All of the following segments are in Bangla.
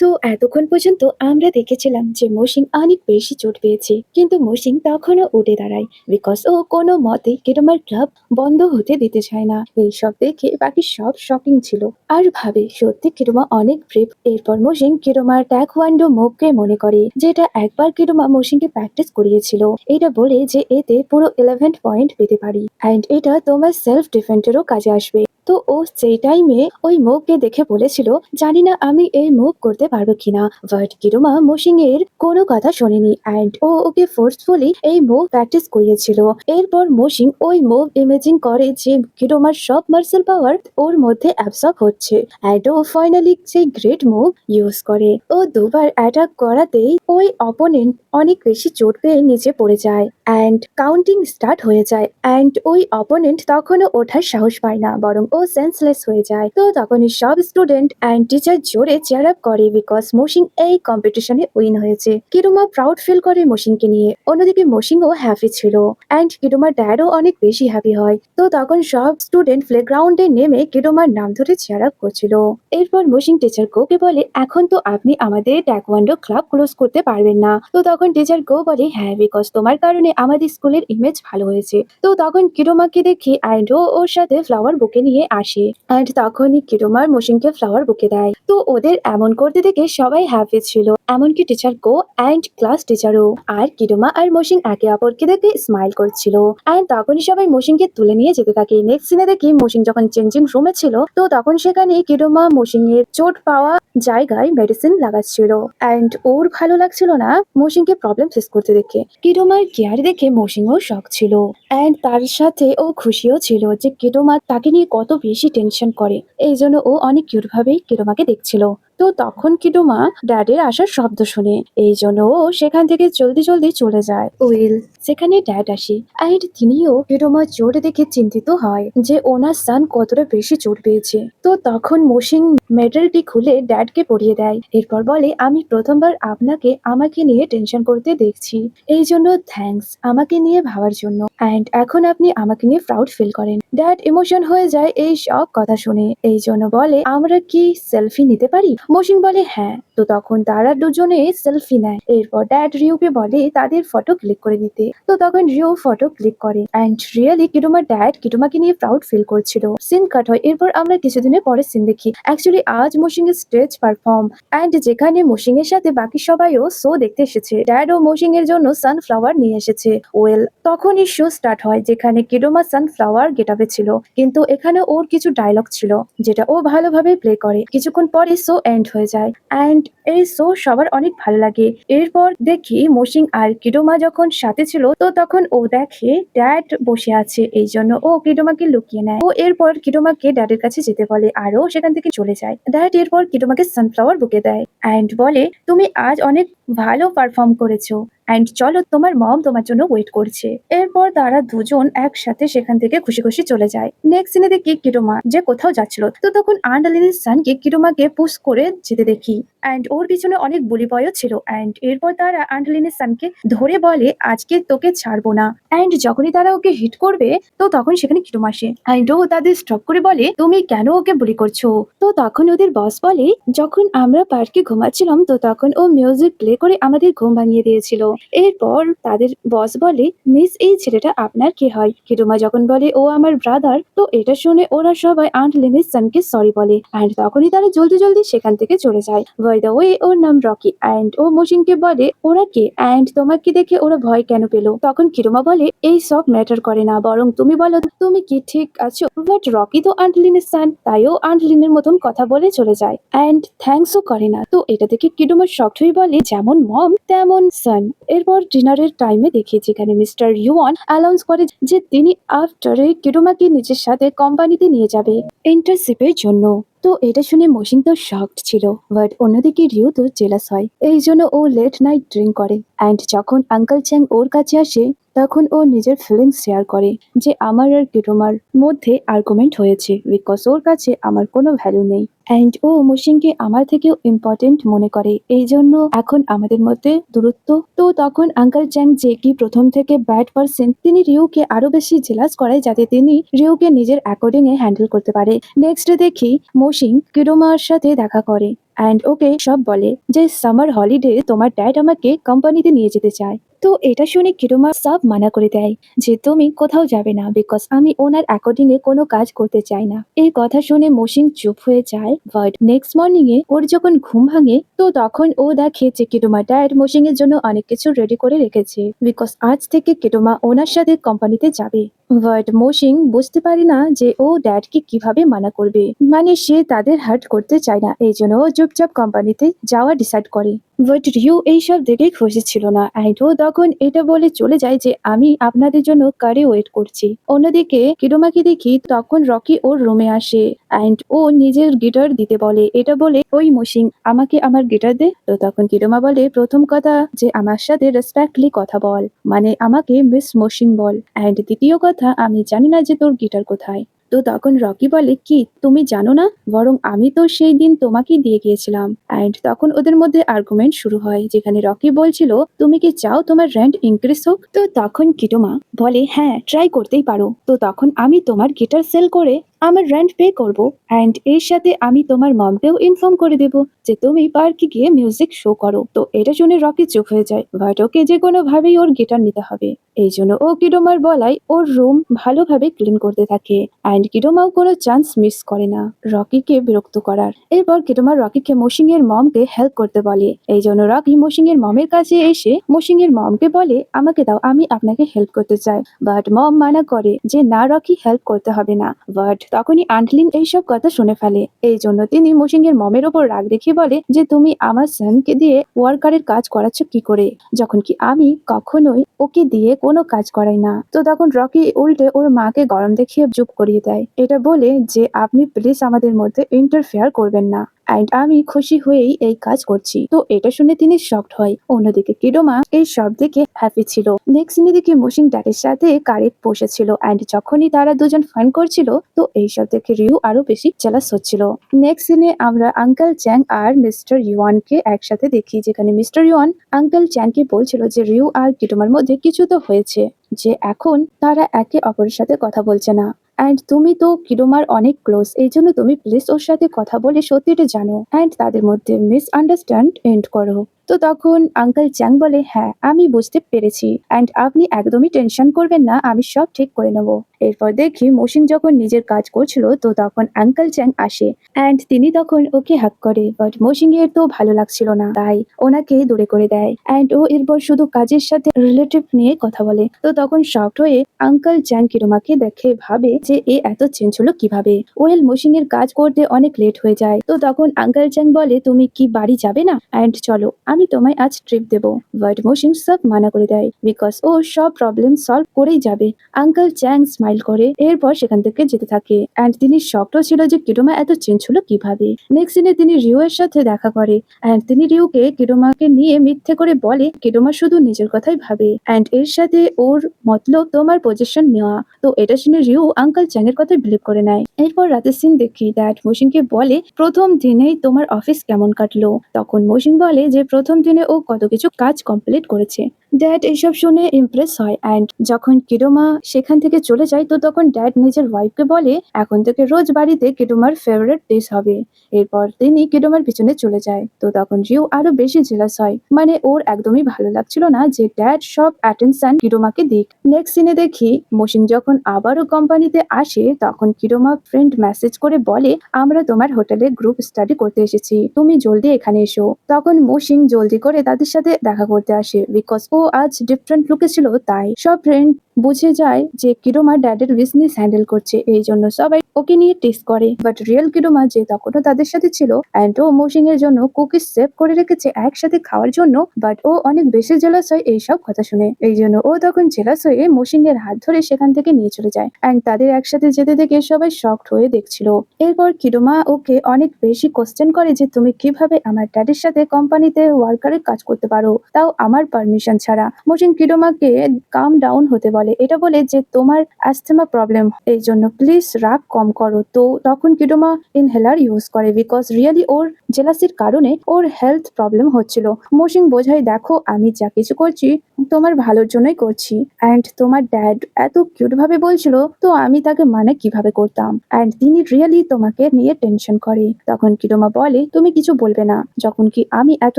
সো এতক্ষণ পর্যন্ত আমরা দেখেছিলাম যে মসিং অনেক বেশি চোট পেয়েছে। কিন্তু মসিং তখনও উঠে দাঁড়ায়। বিকজ ও কোনো মতে কিরমার ক্লাব বন্ধ হতে দিতে চায় না। এইসব দেখে বাকি সব শকিং ছিল। আর ভাবে, সত্যি কিরমা অনেক ব্রেভ এরপর মসিং কিরমার ট্যাকওয়ান্ডো মুখকে মনে করে, যেটা একবার কিরমা মসিংকে প্র্যাকটিস করিয়েছিল। এটা বলে যে এতে পুরো ইলেভেন পয়েন্ট পেতে পারি। অ্যান্ড এটা তোমার সেলফ ডিফেন্ডেরও কাজে আসবে। তো ও সেই টাইমে ওই মুভকে দেখে বলেছিল, জানি না আমি এই মুভ করতে পারব কিনা। বাট কিরমা মোশিং এর কোনো কথা শোনেনি অ্যান্ড ও ওকে ফোর্সফুলি এই মুভ প্র্যাকটিস করিয়েছিল। এরপর মোশিং ওই মুভ ইমেজিং করে যে কিরমার সব মার্সেল পাওয়ার ওর মধ্যে অ্যাবসর্ব হচ্ছে অ্যান্ড ও ফাইনালি সেই গ্রেট মুভ ইউজ করে। ও দুবার অ্যাটাক করাতেই ওই অপোনেন্ট অনেক বেশি চোট পেয়ে নিচে পড়ে যায় অ্যান্ড কাউন্টিং স্টার্ট হয়ে যায় অ্যান্ড ওই অপোনেন্ট তখনও ওঠার সাহস পায় না, বরং ও সেন্সলেস হয়ে যায়। তো তখনই সব স্টুডেন্ট অ্যান্ড টিচার জোরে চেয়ার আপ করে বিকজ মোশিং এই কম্পিটিশনে উইন হয়েছে। কিরুমা প্রাউড ফিল করে মোশিংকে নিয়ে। অন্যদিকে মোশিংও হ্যাপি ছিল। অ্যান্ড কিরুমার ড্যাডও অনেক বেশি হ্যাপি হয়। তো তখন সব স্টুডেন্ট প্লেগ্রাউন্ডে নেমে কিরুমার নাম ধরে চেয়ার আপ করছিল। এরপর মোশিং টিচার গোকে বলে, এখন তো আপনি আমাদের ট্যাকওয়ান্ডো ক্লাব ক্লোজ করতে পারবেন না। তো তখন টিচার গো বলে হ্যাঁ বিকজ তোমার কারণে আমাদের স্কুলের ইমেজ ভালো হয়েছে। তো তখন কিরোমাকে দেখে অ্যান্ড ওর সাথে ফ্লাওয়ার বুকে নিয়ে আসে। অ্যান্ড তখনই কিরোমার মোশিনকে ফ্লাওয়ার বুকে দেয়। তো ওদের এমন করতে দেখে সবাই হ্যাপি ছিল। এমনকি টিচার গো অ্যান্ড ক্লাস টিচারও আর কিরোমা আর মোশিন একে অপরকে দেখে স্মাইল করছিল। অ্যান্ড তখনই সবাই মোশিনকে তুলে নিয়ে যেতে থাকে। নেক্সট সিনে দেখি মোশিন যখন চেঞ্জিং রুমে ছিল, তো তখন সেখানে কিরোমা মোশিন এর চোট পাওয়া জায়গায় মেডিসিন লাগাচ্ছিল। অ্যান্ড ওর ভালো লাগছিল না মোশিনকে প্রবলেম ফেস করতে দেখে। কিরোমার কেয়ার দেখে মোশিংও শখ ছিল। অ্যান্ড তার সাথে ও খুশিও ছিল যে কিরোমা তাকে নিয়ে কত বেশি টেনশন করে। এই জন্য ও অনেক কিউট ভাবেই কিরোমাকে দেখছিল। তো তখন কিডোমা ড্যাডের আসার শব্দ শুনে। এই জন্য ও সেখান থেকে জলদি জলদি চলে যায়। উইল। সেখানে ড্যাড আসে। অ্যান্ড তিনিও কিডোমা চোট দেখে চিন্তিত হয় যে ওনার সান কতটা বেশি চোট পেয়েছে। তো তখন মোশিং মেডেলটি খুলে ড্যাডকে পরিয়ে দেয়। এরপর বলে আমি প্রথমবার আপনাকে আমাকে নিয়ে টেনশন করতে দেখছি। এই জন্য থ্যাঙ্কস আমাকে নিয়ে ভাবার জন্য। অ্যান্ড এখন আপনি আমাকে নিয়ে প্রাউড ফিল করেন। ড্যাড ইমোশন হয়ে যায় এই সব কথা শুনে। এই জন্য বলে আমরা কি সেলফি নিতে পারি? মসিন বলে হ্যাঁ। তো তখন তারা দুজনে সেলফি নেয়। এরপর ড্যাড রিউকে বলে, তাদের ফটো ক্লিক করে দিতে। তো তখন রিউ ফটো ক্লিক করে। অ্যান্ড রিয়েলি কিটুমার ড্যাড কিটুমাকে নিয়ে প্রাউড ফিল করছিল। সিন কাট হয়। এরপর আমরা কিছুদিনের পরে সিন দেখি। অ্যাকচুয়ালি আজ মোশিং এর স্টেজ পারফর্ম অ্যান্ড যেখানে মোশিং এর সাথে বাকি সবাইও শো দেখতে এসেছে ড্যাড ও মোশিং এর জন্য সানফ্লাওয়ার নিয়ে এসেছে। ওয়েল তখনই শো স্টার্ট হয়, যেখানে কিডোমা সানফ্লাওয়ার গেটাবে ছিল। কিন্তু এখানে ওর কিছু ডায়লগ ছিল, যেটা ও ভালোভাবে প্লে করে। কিছুক্ষণ পরে শো এন্ড হয়ে যায়। অ্যান্ড এই শো সবার অনেক ভালো লাগে। এরপর দেখি মোশিং আর কিডোমা যখন সাথে ছিল, তো তখন ও দেখে ড্যাড বসে আছে। এই জন্য ও কিডোমাকে লুকিয়ে নেয়। ও এরপর কিডোমাকে ড্যাডের কাছে যেতে বলে আর ও সেখান থেকে চলে যায়। ড্যাড এরপর কিডোমাকে সানফ্লাওয়ার বুকে দেয়। অ্যান্ড বলে, তুমি আজ অনেক ভালো পারফর্ম করেছ। অ্যান্ড চলো তোমার মম তোমার জন্য ওয়েট করছে। এরপর তারা দুজন একসাথে সেখান থেকে খুশি খুশি চলে যায়। নেক্সট সিনে দেখি কিরোমা যে কোথাও যাচ্ছিল। তো তখন আন্ডালিনের সানকে কিরোমাকে পুশ করে যেতে দেখি। অ্যান্ড ওর পিছনে অনেক বুলি বয়ও ছিল। অ্যান্ড এরপর তারা আন্ডালিনের সানকে ধরে বলে, আজকে তোকে ছাড়বো না। অ্যান্ড যখনই তারা ওকে হিট করবে, তো তখন সেখানে কিরোম আসে? অ্যান্ড ও তাদের স্টপ করে বলে, তুমি কেন ওকে বুলি করছ? তো তখন ওদের বস বলে, যখন আমরা পার্কে ঘুমাচ্ছিলাম, তো তখন ও মিউজিক প্লে করে আমাদের ঘুম ভাঙিয়ে দিয়েছিল। এরপর তাদের বস বলে, মিস, এই ছেলেটা আপনার কি হয়? কিরুমা যখন বলে, ও আমার ব্রাদার তো এটা শুনে ওরা সবাই আন্ট সানকে সরি বলে। অ্যান্ড তখনই তারা জলদি জলদি সেখান থেকে চলে যায়। বাই দ্য ওয়ে ওর নাম রকি অ্যান্ড ও মোশিনকে বলে, ওরা কে? অ্যান্ড তোমাকে দেখে ওরা ভয় কেন পেল? তখন কিরুমা বলে, এই সব ম্যাটার করে না, বরং তুমি বলো, তুমি কি ঠিক আছো? বাট রকি তো আন্ট লিনের সান তাইও আন্ট লিনের মতন কথা বলে চলে যায় অ্যান্ড থ্যাঙ্কসও করে না। তো এটা দেখে কিডুমা শক্ট হয়ে বলে, যেমন মম তেমন সান এরপর ডিনারের টাইমে দেখি যেখানে মিস্টার ইউয়ান অ্যানাউন্স করে যে, তিনি আফটারে কিডুমাকে নিজের সাথে কোম্পানিতে নিয়ে যাবে ইন্টার্নশিপের জন্য। তো এটা শুনে মসিং তো শকড ছিল বাট অন্যদিকে রিউ তো জেলাস হয়। এই জন্য ও লেট নাইট ড্রিঙ্ক করে। অ্যান্ড যখন আঙ্কেল চ্যাং ওর কাছে আসে তখন ও নিজের ফিলিংস শেয়ার করে যে আমার আর কিটোমার মধ্যে আর্গুমেন্ট হয়েছে বিকজ ওর কাছে আমার কোনো ভ্যালু নেই। অ্যান্ড ও মুশিংকে আমার থেকেও ইম্পর্টেন্ট মনে করে। এই জন্য এখন আমাদের মধ্যে দূরত্ব। তো তখন আঙ্কাল চ্যাং যে কি প্রথম থেকে ব্যাড পার্সন তিনি রিউকে আরও বেশি জেলাস করায় যাতে তিনি রিউকে নিজের অ্যাকর্ডিং এ হ্যান্ডেল করতে পারে। নেক্সট দেখি মৌসিং কিরোমার সাথে দেখা করে। অ্যান্ড ওকে সব বলে যে সামার হলিডে তোমার ড্যাড আমাকে কোম্পানিতে নিয়ে যেতে চায়। তো এটা শুনে কিরোমা সব মানা করে দেয় যে তুমি কোথাও যাবে না বিকজ আমি ওনার অ্যাকর্ডিং এ কোনো কাজ করতে চাই না। এই কথা শুনে মসিং চুপ হয়ে যায়। বাট নেক্সট মর্নিং এ ওর যখন ঘুম ভাঙে, তো তখন ও দেখে যে কিরুমা ড্যাড মসিং এর জন্য অনেক কিছু রেডি করে রেখেছে। বিকজ আজ থেকে কেটোমা ওনার সাথে কোম্পানিতে যাবে। বাট মোশিং বুঝতে পারে না যে ও ড্যাডকে কীভাবে মানা করবে। মানে সে তাদের হার্ট করতে চায় না, এই জন্য চুপচাপ কোম্পানিতে যাওয়া ডিসাইড করে। বাট রিউ এইসব দেখে খুশি ছিল না। অ্যান্ড ও তখন এটা বলে চলে যায় যে, আমি আপনাদের জন্য কারে ওয়েট করছি? অন্যদিকে কিরোমাকে দেখি তখন রকি ওর রুমে আসে। অ্যান্ড ও নিজের গিটার দিতে বলে। এটা বলে, ওই মসিং আমাকে আমার গিটার দে। তো তখন কিরোমা বলে, প্রথম কথা যে, আমার সাথে রেসপেক্টলি কথা বল। মানে আমাকে মিস মসিং বল। অ্যান্ড দ্বিতীয় কথা আমি জানি না যে তোর গিটার কোথায়। তো তখন রকি বলে, কি, তুমি জানো না? বরং আমি তো সেই দিন তোমাকে দিয়ে গিয়েছিলাম। অ্যান্ড তখন ওদের মধ্যে আর্গুমেন্ট শুরু হয়, যেখানে রকি বলছিল, তুমি কি চাও তোমার র্যান্ট ইনক্রিজ হোক? তো তখন কিটোমা বলে হ্যাঁ ট্রাই করতেই পারো। তো তখন আমি তোমার গিটার সেল করে আমার রেন্ট পে করব অ্যান্ড এর সাথে আমি তোমার মমকেও ইনফর্ম করে দেব যে তুমি পার্কে গিয়ে মিউজিক শো করো। তো এটা শুনে রকি চুপ হয়ে যায় বাট ওকে যে কোনো ভাবেই ওর গিটার নিতে হবে। এই জন্য ও কিডোমার বলায় ওর রুম ভালোভাবে ক্লিন করতে থাকে অ্যান্ড কিডোমাও কোনো চান্স মিস করে না রকিকে বিরক্ত করার। এরপর কিডোমা রকিকে মসিং এর মমকে হেল্প করতে বলে। এই জন্য রকি মসিং এর মমের কাছে এসে মসিং এর মমকে বলে, আমাকে দাও, আমি আপনাকে হেল্প করতে চাই। বাট মম মানা করে যে, না রকি হেল্প করতে হবে না। বাট তখনই আন্টলিন এইসব কথা শুনে ফেলে। এই জন্য তিনি মসিং এর মমের ওপর রাগ দেখিয়ে বলে যে, তুমি আমার সনকে দিয়ে ওয়ার্কারের কাজ করাচ্ছ কি করে? যখন কি আমি কখনোই ওকে দিয়ে কোনো কাজ করাই না। তো তখন রকি উল্টে ওর মাকে গরম দেখিয়ে চুপ করিয়ে দেয়। এটা বলে যে, আপনি প্লিজ আমাদের মধ্যে ইন্টারফেয়ার করবেন না। অ্যান্ড আমি খুশি হয়েই এই কাজ করছি। তো এটা শুনে তিনি শকড হয়। অন্যদিকে কিডোমা এই সব দেখে হ্যাপি ছিল। নেক্সট সিনে দেখে মুশিং ড্যাডের সাথে কারে বসেছিল। অ্যান্ড যখনই তারা দুজন ফান করছিল, তো এইসব দেখে রিউ আরও বেশি জেলাস হচ্ছিল। নেক্সট সিনে আমরা আঙ্কেল চ্যাং আর মিস্টার ইউয়ানকে একসাথে দেখি, যেখানে মিস্টার ইউয়ান আঙ্কেল চ্যাংকে বলছিল যে রিউ আর কিটোমার মধ্যে কিছু তো হয়েছে, যে এখন তারা একে অপরের সাথে কথা বলছে না। অ্যান্ড তুমি তো কিরোমার অনেক ক্লোজ এই জন্য তুমি প্লিজ ওর সাথে কথা বলে সত্যিটা জানো। অ্যান্ড তাদের মধ্যে মিস আন্ডারস্ট্যান্ড এন্ড করো। তো তখন আঙ্কেল চ্যাং বলে হ্যাঁ আমি বুঝতে পেরেছি। অ্যান্ড আপনি একদমই টেনশন করবেন না, আমি সব ঠিক করে নেব। এরপর দেখি মসিন যখন নিজের কাজ করছিল, তো তখন আঙ্কেল চ্যাং আসে। অ্যান্ড তিনি তখন ওকে হাক করে বাট মসিং এর তো ভালো লাগছিল না, তাই ওনাকে দূরে করে দেয়। অ্যান্ড ও এরপর শুধু কাজের সাথে রিলেটিভ নিয়ে কথা বলে। তো তখন শকড হয়ে আঙ্কেল চ্যাং কিরোমাকে দেখে ভাবে যে এ এত চেঞ্জ হলো কীভাবে? ওয়েল মসিং এর কাজ করতে অনেক লেট হয়ে যায়। তো তখন আঙ্কেল চ্যাং বলে, তুমি কি বাড়ি যাবে না? অ্যান্ড চলো, আমি তোমায় আজ ট্রিপ দেবো। বাট মসিং সব মানা করে দেয়। বিকজ ও সব প্রবলেম সলভ করেই যাবে। আঙ্কেল চ্যাং স্মাইল করে, এরপর সেখান থেকে যেতে থাকে। অ্যান্ড তিনি শকড ছিল যে কিরোমা এত চেঞ্জ হলো কীভাবে। নেক্সট দিনে তিনি রিউ এর সাথে দেখা করে। অ্যান্ড তিনি রিউকে কিরোমাকে নিয়ে মিথ্যে করে বলে কিরোমা শুধু নিজের কথাই ভাবে। অ্যান্ড এর সাথে ওর মতলব তোমার পজিশন নেওয়া। তো এটা শুনে রিউ আঙ্কেল চ্যাং এর কথা বিলিভ করে নেয়। এরপর রাতের সিন দেখি। দ্যাট মসিংকে বলে, প্রথম দিনেই তোমার অফিস কেমন কাটলো? তখন মসিং বলে যে, প্রথম দিনে ও কত কিছু কাজ কমপ্লিট করেছে। ড্যাড এইসব শুনে ইমপ্রেস হয় অ্যান্ড যখন কিরোমা সেখান থেকে চলে যায় তো তখন ড্যাড নিজের ওয়াইফকে বলে, এখন থেকে রোজ বাড়িতে কিডোমার ফেভারিট ডিশ হবে। এরপর তিনি কিডোমার পিছনে চলে যায়। তো তখন রিউ আরও বেশি জেলাস হয়। মানে ওর একদমই ভালো লাগছিল না যে ড্যাড সব অ্যাটেনশন কিডোমাকে দিক। নেক্সট সিনে দেখি মসিন যখন আবারও কোম্পানিতে আসে, তখন কিডোমা ফ্রেন্ড মেসেজ করে বলে, আমরা তোমার হোটেলে গ্রুপ স্টাডি করতে এসেছি। তুমি জলদি এখানে এসো। তখন মসিং জলদি করে তাদের সাথে দেখা করতে আসে বিকজ ও আজ ডিফারেন্ট লুকে ছিল, তাই সব ফ্রেন্ড বুঝে যায় যে কিরোমা ড্যাডের বিজনেস হ্যান্ডেল করছে, এই জন্য সবাই ওকে নিয়ে টেস্ট করে। বাট রিয়েল কিরোমা যে তখনও তাদের সাথে ছিল অ্যান্ড ও মৌসিং এর জন্য কুকিজ সেভ করে রেখেছে একসাথে খাওয়ার জন্য বাট ও অনেক বেশি জেলাস হয় এইসব কথা শুনে। এই জন্য ও তখন জেলাস হয়ে মৌসিং এর হাত ধরে সেখান থেকে নিয়ে চলে যায় অ্যান্ড তাদের একসাথে যেতে দেখে সবাই শকড হয়ে দেখছিল। এরপর কিরোমা ওকে অনেক বেশি কোশ্চেন করে যে, তুমি কীভাবে আমার ড্যাডির সাথে কোম্পানিতে ওয়ার্কারের কাজ করতে পারো। তাও আমার পারমিশন ছাড়া। মোশিন কিরোমাকে কাম ডাউন হতে বলে। এটা বলে যে, তোমার অ্যাস্থমা প্রবলেম এই জন্য প্লিজ রাগ কম করো। তো তখন কিরোমা ইনহেলার ইউজ করে। বিকজ রিয়েলি ওর জেলাসির কারণে ওর হেলথ প্রবলেম হচ্ছিল। মোশিন বোঝাই দেখো, আমি যা কিছু করছি, তোমার ভালোর জন্যই করছি। অ্যান্ড তোমার ড্যাড এত কিউট ভাবে বলছিল, তো আমি তাকে মানে কীভাবে করতাম? অ্যান্ড তিনি রিয়েলি তোমাকে নিয়ে টেনশন করে। তখন কিরোমা বলে, তুমি কিছু বলবে না। যখন কি আমি এত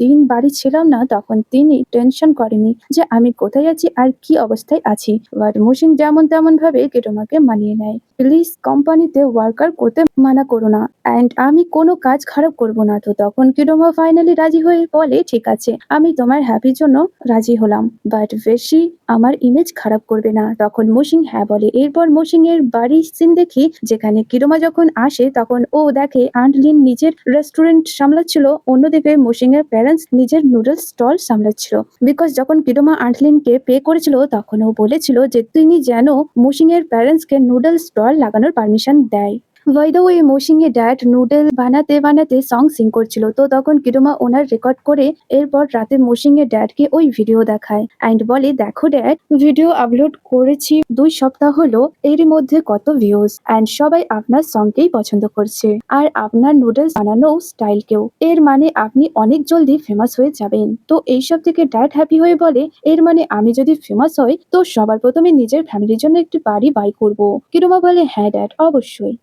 দিন বাড়ি ছিলাম না, তখন তিনি টেনশন করেনি যে আমি কোথায় আছি আর কি অবস্থায় আছি। বাট মুসিন যেমন তেমন ভাবে কিরোমাকে মানিয়ে নেয়। প্লিজ কোম্পানিতে ওয়ার্কার করতে মানা করো না। অ্যান্ড আমি কোনো কাজ খারাপ করব না তো তখন কিরোমা ফাইনালি রাজি হয়ে বলে, ঠিক আছে, আমি তোমার হ্যাপির জন্য রাজি হলাম। বাট বেশি আমার ইমেজ খারাপ করবে না। তখন মুসিং হ্যাঁ বলে। এরপর মুসিং এর বাড়ির সিন দেখি, যেখানে কিরোমা যখন আসে, তখন ও দেখে আন্ট লিন নিজের রেস্টুরেন্ট সামলাচ্ছিল, অন্যদিকে মুসিং এর প্যারেন্টস নিজের নুডলস স্টল সামলাচ্ছিল। বিকজ যখন কিরোমা আন্টলিনকে পে করেছিল, তখন ও বলেছিল যে তিনি যেন মুসিং এর প্যারেন্টসকে নুডলস স্টল লাগানোর পারমিশন দেয়। বাই দ্য ওয়ে মৌসিং এ ড্যাড নুডল বানাতে বানাতে সং সিং করছিল, তো তখন কিরোমা ওনার রেকর্ড করে এরপর রাতে মৌসিং এর ড্যাডকে ওই ভিডিও দেখায়। অ্যান্ড বলে, দেখো ড্যাড ভিডিও আপলোড করেছি দুই সপ্তাহ হলো, এর মধ্যে কত ভিউজ অ্যান্ড সবাই আপনার সংকেই পছন্দ করছে। আর আপনার নুডলস বানানো স্টাইল স্টাইলকেও এর মানে আপনি অনেক জলদি ফেমাস হয়ে যাবেন। তো এইসব থেকে ড্যাড হ্যাপি হয়ে বলে, এর মানে আমি যদি ফেমাস হই, তো সবার প্রথমে নিজের ফ্যামিলির জন্য একটি বাড়ি বাই করব। কিরোমা বলে হ্যাঁ ড্যাড অবশ্যই।